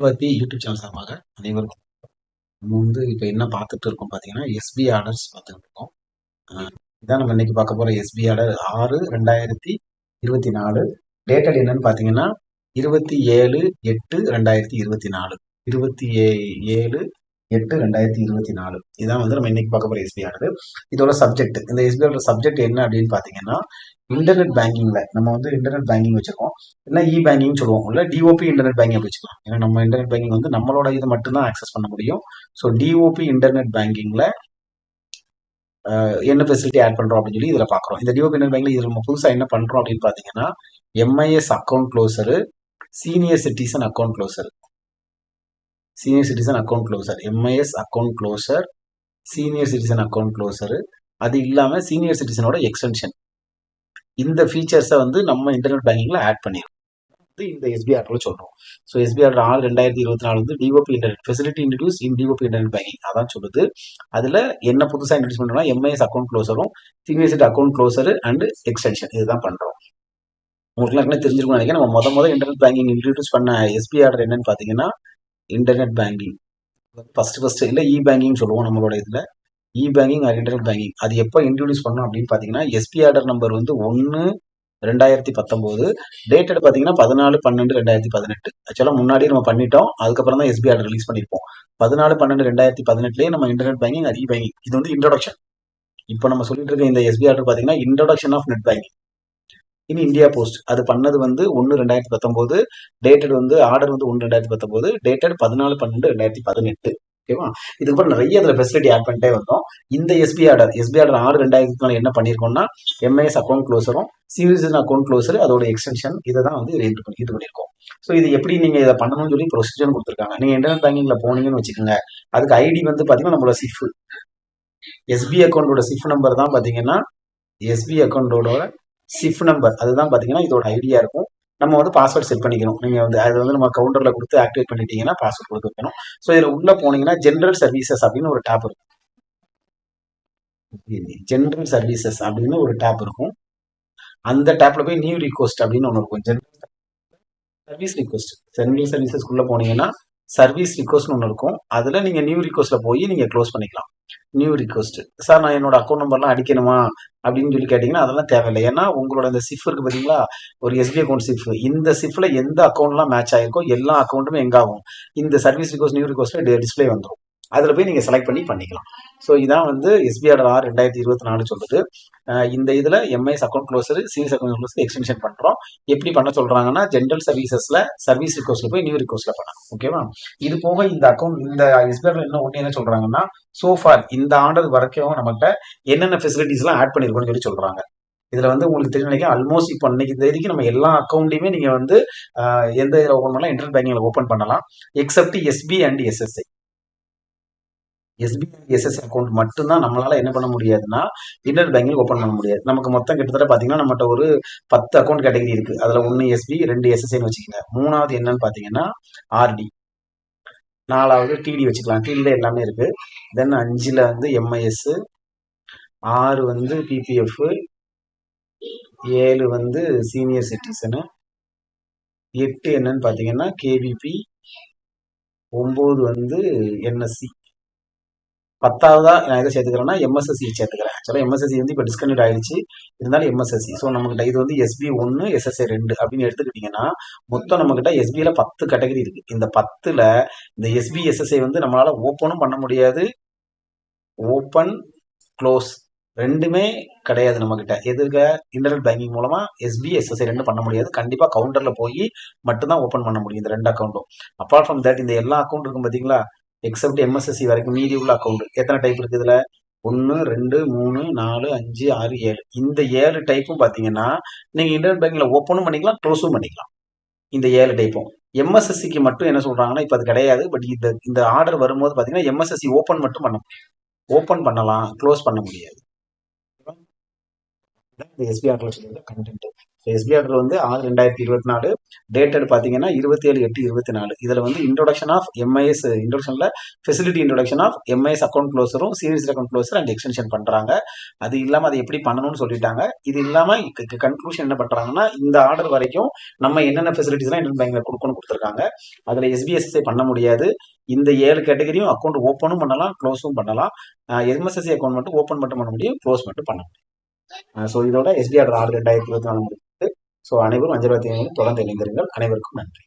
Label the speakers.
Speaker 1: பத்தி YouTube channel சார்பாக அனைவருக்கும் நம்ம வந்து இப்போ என்ன பார்த்துட்டு இருக்கோம் பார்த்தீங்கன்னா எஸ்பி ஆர்டர்ஸ் பார்த்துட்டு இருக்கோம். இதான் நம்ம இன்னைக்கு பார்க்க போகிற எஸ்பி ஆர்டர் ஆறு ரெண்டாயிரத்தி இருபத்தி நாலு. டேட்டட் என்னன்னு பார்த்தீங்கன்னா இருபத்தி ஏழு எட்டு ரெண்டாயிரத்தி இருபத்தி நாலு. இருபத்தி ஏ ஏழு எட்டு ரெண்டாயிரத்தி இருபத்தி நாலு. இதான் வந்து நம்ம இன்னைக்கு பார்க்க போகிற எஸ்பி ஆர்டர் இதோட சப்ஜெக்ட் இந்த எஸ்பி ஆர்டர் சப்ஜெக்ட் என்ன அப்படின்னு பார்த்தீங்கன்னா இன்டர்நெட் பேங்கிங்ல நம்ம வந்து இன்டர்நெட் பேங்கிங் வச்சிருக்கோம். இல்லை இ பேங்கிங் சொல்லுவோம். இல்லை டிஓபி இன்டர்நெட் பேங்கிங் வச்சுக்கலாம் ஏன்னா நம்ம இன்டர்நெட் பேங்கிங் வந்து நம்மளோட இது மட்டும்தான் ஆக்சஸ் பண்ண முடியும். ஸோ டிஓபி இன்டர்நெட் பேங்கிங்ல என்ன ஃபெசிலிட்டி ஆட் பண்றோம் அப்படின்னு சொல்லி இதில் பார்க்குறோம் இந்த டிஓபி இன்டர்நெட் பேங்கில் இதில் நம்ம புதுசாக என்ன பண்றோம் அப்படின்னு பார்த்தீங்கன்னா MIS account closure senior citizen account closure senior citizen account closure MIS account closure senior citizen account closure அது இல்லாமல் சீனியர் சிட்டிசனோட எக்ஸ்டென்ஷன் இந்த ஃபீச்சர்ஸை வந்து நம்ம இன்டர்நெட் பேங்கிங்ல ஆட் பண்ணிடுவோம் வந்து இந்த எஸ்பிஆர்ல சொல்றோம். ஸோ எஸ்பிஆர் ஆறு ரெண்டாயிரத்தி இருபத்தி நாலு வந்து DOP internet facility introduce in DOP internet banking அதான் சொல்லுது. அதுல என்ன புதுசாக இன்ட்ரடியூஸ் பண்றோம்னா MIS account க்ளோசரும் senior account closure and extension இதுதான் பண்றோம். உங்களுக்கு என்ன தெரிஞ்சிருக்கும் நினைக்கிறேன். நம்ம முத முத இன்டர்நெட் பேங்கிங் இன்ட்ரடியூஸ் பண்ண எஸ்பிஆர் ஆர்டர் என்னன்னு பார்த்தீங்கன்னா இன்டர்நெட் பேங்கிங் ஃபர்ஸ்ட் ஃபர்ஸ்ட் இல்லை இ பேங்கிங் சொல்லுவோம் நம்மளோட இதில். E banking or internet banking அது எப்போ இன்ட்ரடியூஸ் பண்ணோம் அப்படின்னு பார்த்தீங்கன்னா எஸ்பி ஆர்டர் நம்பர் வந்து ஒன்று ரெண்டாயிரத்தி பத்தொம்போது டேட்டட் பார்த்தீங்கன்னா பதினாலு பன்னெண்டு ரெண்டாயிரத்தி பதினெட்டு. ஆக்சுவலாக முன்னாடியே நம்ம பண்ணிட்டோம். அதுக்கப்புறம் தான் எஸ்பி ஆர்டர் ரிலீஸ் பண்ணியிருப்போம் பதினாலு பன்னெண்டு ரெண்டாயிரத்தி பதினெட்டுலேயே நம்ம இன்டர்நெட் பேங்கிங் அது இ பேங்கிங் இது வந்து இன்ட்ரடக்ஷன் இப்போ நம்ம சொல்லிட்டு இருக்க இந்த எஸ்பி ஆர்டர் பார்த்தீங்கன்னா இன்ட்ரடக்ஷன் ஆஃப் நெட் பேங்கிங் இனி இந்தியா போஸ்ட் அது பண்ணது வந்து ஒன்று ரெண்டாயிரத்தி பத்தொம்போது டேட்டட் வந்து ஆர்டர் வந்து ஒன்று ரெண்டாயிரத்தி பத்தொம்போது டேட்டட் பதினாலு பன்னெண்டு ரெண்டாயிரத்தி பதினெட்டு. ஓகேவா? இதுக்கப்புறம் நிறைய அதில் ஃபெசிலிட்டி ஆட் பண்ணிட்டே வந்தோம். இந்த எஸ்பி ஆர்டர் எஸ்பி ஆர்டர் ஆறு ரெண்டாயிரத்துக்கு மேலே என்ன பண்ணியிருக்கோம்னா எம்ஐஎஸ் அக்கௌண்ட் க்ளோஸரும் சீரியஸ் அக்கௌண்ட் க்ளோஸர் அதோட எக்ஸ்டென்ஷன் இதை தான் வந்து இது பண்ணி இது பண்ணியிருக்கோம் ஸோ இது எப்படி நீங்கள் இதை பண்ணணும்னு சொல்லி ப்ரொசீஜர் கொடுத்துருக்காங்க. நீங்கள் இன்டர்நெட் பேங்கிங்கில் போனீங்கன்னு வச்சுக்கோங்க அதுக்கு ஐடி வந்து பார்த்தீங்கன்னா நம்மளோட சிஃப் எஸ்பி அக்கௌண்டோட சிஃப் நம்பர் தான் பார்த்தீங்கன்னா எஸ்பி அக்கௌண்டோட சிஃப் நம்பர் அதுதான் பார்த்தீங்கன்னா இதோட ஐடியா இருக்கும். நம்ம வந்து பாஸ்வேர்ட் செட் பண்ணிக்கணும். நீங்கள் வந்து அது வந்து நம்ம கவுண்டரில் கொடுத்து ஆக்டிவேட் பண்ணிட்டீங்கன்னா பாஸ்வேர்ட் கொடுத்து வைக்கணும் ஸோ இதில் உள்ளே போனீங்கன்னா ஜென்ரல் சர்வீசஸ் அப்படின்னு ஒரு டேப் இருக்கும். ஜென்ரல் சர்வீசஸ் அப்படின்னு ஒரு டேப் இருக்கும். அந்த டேப்பில் போய் நியூ ரிக்வஸ்ட் அப்படின்னு ஒன்று இருக்கும். ஜென்ரல் சர்வீஸ் ரிக்வஸ்ட் ஜென்ரல் சர்வீசஸ்க்குள்ளே போனீங்கன்னா சர்வீஸ் ரிக்வஸ்ட்னு ஒன்று இருக்கும். அதில் நீங்கள் நியூ ரிக்வஸ்ட்டில் போய் நீங்கள் க்ளோஸ் பண்ணிக்கலாம். நியூ ரிக்வஸ்ட் சார் நான் என்னோட அக்கௌண்ட் நம்பர்லாம் அடிக்கணுமா? அப்படின்னு சொல்லி கேட்டிங்கன்னா அதெல்லாம் தேவையில்லை. ஏன்னா உங்களோட இந்த சிஃப் இருக்குது பார்த்தீங்களா ஒரு எஸ்பி அக்கௌண்ட் சிஃப் இந்த சிஃப்ல எந்த அக்கௌண்ட்லாம் மேட்ச் ஆயிருக்கோ எல்லா அக்கௌண்ட்டுமே எங்காகும் இந்த சர்வீஸ் ரிக்வஸ்ட் நியூ ரிக்வஸ்ட்டில் டிஸ்பிளே வந்துடும் அதில் போய் நீங்கள் செலக்ட் பண்ணி பண்ணிக்கலாம். ஸோ இதான் வந்து எஸ்பிஆர் ஆர் ரெண்டாயிரத்தி இருபத்தி நாலு சொல்லுது இந்த இதில் எம்ஐஎஸ் அக்கௌண்ட் க்ளோஸர் சிவிஸ் அக்கௌண்ட் க்ளோஸர் எக்ஸ்டென்ஷன் பண்ணுறோம் எப்படி பண்ண சொல்கிறாங்கன்னா ஜென்ரல் சர்வீசஸில் சர்வீஸ் ரிக்வஸ்ட்டில் போய் நியூ ரிக்வஸ்ட்டில் பண்ணலாம். ஓகேவா இது போக இந்த அக்கௌண்ட் இந்த எஸ்பிஆர்ல இன்னும் ஒன்று என்ன சொல்கிறாங்கன்னா சோஃபார் இந்த ஆண்டு வரைக்கும் நம்மகிட்ட என்னென்ன ஃபெசிலிட்டிஸ்லாம் ஆட் பண்ணியிருக்கோம்னு சொல்லி சொல்கிறாங்க இதில் வந்து உங்களுக்கு தெரிஞ்ச நினைக்கிறேன் ஆல்மோஸ்ட் இப்போ இன்னைக்கு தேதிக்கு நம்ம எல்லா அக்கௌண்ட்டையுமே நீங்கள் வந்து எந்த இதில் ஓப்பன் பண்ணலாம் இன்டர்நெட் பேங்கிங்கில் ஓப்பன் பண்ணலாம் except SB and SSI SBI SS account மட்டும்தான் நம்மளால என்ன பண்ண முடியாதுன்னா இன்டர்நெட் பேங்கிங் ஓப்பன் பண்ண முடியாது. நமக்கு மொத்தம் கிட்டத்தட்ட பார்த்தீங்கன்னா நம்மகிட்ட ஒரு பத்து அக்கௌண்ட் கேட்டகரி இருக்கு. அதில் ஒன்று எஸ்பி ரெண்டு எஸ்எஸ்ஐன்னு வச்சுக்கோங்க. மூணாவது என்னன்னு பார்த்தீங்கன்னா ஆர்டி நாலாவது டிடி வச்சுக்கலாம். டிடியில் எல்லாமே இருக்கு. தென் அஞ்சில் வந்து எம்ஐஎஸ் ஆறு வந்து பிபிஎஃப் ஏழு வந்து சீனியர் சிட்டிசனு எட்டு என்னன்னு பார்த்தீங்கன்னா கேபிபி ஒம்பது வந்து என்எஸ்சி பத்தாவதா நான் எதை சேர்த்துக்கிறேன்னா எம்எஸ்எஸ்சி சேர்த்துக்கிறேன். ஆக்சுவலாக எம்எஸ்எஸ்சி வந்து இப்போ டிஸ்கனெக்ட் ஆயிடுச்சு. இருந்தாலும் எம்எஸ்எஸ்சி ஸோ நம்மகிட்ட இது வந்து எஸ்பி ஒன்று எஸ்எஸ்ஏ ரெண்டு அப்படின்னு எடுத்துக்கிட்டிங்கன்னா மொத்தம் நம்மகிட்ட எஸ்பியில் பத்து கேட்டகரி இருக்குது இந்த பத்தில் இந்த எஸ்பி எஸ்எஸ்ஐ வந்து நம்மளால் ஓப்பனும் பண்ண முடியாது. ஓப்பன் க்ளோஸ் ரெண்டுமே கிடையாது நம்மக்கிட்ட எதிர்க்க இன்டர்நெட் பேங்கிங் மூலமாக எஸ்பி எஸ்எஸ்ஐ ரெண்டு பண்ண முடியாது. கண்டிப்பாக கவுண்டரில் போய் மட்டும்தான் ஓப்பன் பண்ண முடியும் இந்த ரெண்டு அக்கௌண்ட்டும் அப்பார்ட் ஃப்ரம் தட் இந்த எல்லா அக்கௌண்ட் இருக்கும் பார்த்தீங்களா எக்ஸப்ட் எம்எஸ்எஸ்சி வரைக்கும் மீதி உள்ள அக்கௌண்ட் எத்தனை டைப் இருக்கு இதுல? ஒன்று ரெண்டு மூணு நாலு அஞ்சு ஆறு ஏழு. இந்த ஏழு டைப்பும் பார்த்தீங்கன்னா நீங்கள் இன்டர்நெட் பேங்கில் ஓப்பனும் பண்ணிக்கலாம் க்ளோஸும் பண்ணிக்கலாம். இந்த ஏழு டைப்பும் எம்எஸ்எஸ்சிக்கு மட்டும் என்ன சொல்கிறாங்கன்னா இப்போ அது கிடையாது. பட் இந்த இந்த ஆர்டர் வரும்போது பார்த்தீங்கன்னா எம்எஸ்எஸ்சி ஓப்பன் மட்டும் பண்ண முடியும். ஓப்பன் பண்ணலாம் க்ளோஸ் பண்ண முடியாது. எஸ்பிஆர் எஸ்பிஆர்ல கண்டென்ட் ஸோ வந்து ஆறு ரெண்டாயிரத்தி இருபத்தி நாலு டேட்டட் பார்த்தீங்கன்னா இருபத்தி ஏழு எட்டு இருபத்தி நாலு. இதில் வந்து introduction of MIS இன்ட்ரோடக்ஷனில் facility introduction of MIS account க்ளோஸரும் serious account closure and extension பண்ணுறாங்க அது இல்லாமல் அதை எப்படி பண்ணணும்னு சொல்லிட்டாங்க. இது இல்லாமல் கன்க்ளூஷன் என்ன பண்ணுறாங்கன்னா இந்த ஆர்டர் வரைக்கும் நம்ம என்னென்ன ஃபெசிலிட்டிஸ்லாம் இந்தியன் பேங்க்ல கொடுக்கணும் கொடுத்துருக்காங்க. அதில் எஸ்பிஎஸ்எஸ்ஐ பண்ண முடியாது. இந்த ஏழு கேட்டகரியும் அக்கௌண்ட் ஓப்பனும் பண்ணலாம் க்ளோஸும் பண்ணலாம். எம்எஸ்எஸ்சி அக்கௌண்ட் மட்டும் ஓப்பன் மட்டும் பண்ண முடியும் க்ளோஸ் மட்டும் பண்ண முடியும். ஸோ இதோட எஸ்பிஆர் ஆர்டர் ஆறு ரெண்டாயிரத்தி இருபத்தி நாலு முடியுது ஸோ அனைவரும் அஞ்சல் தொடர்ந்து இணைந்திருங்கள். அனைவருக்கும் நன்றி.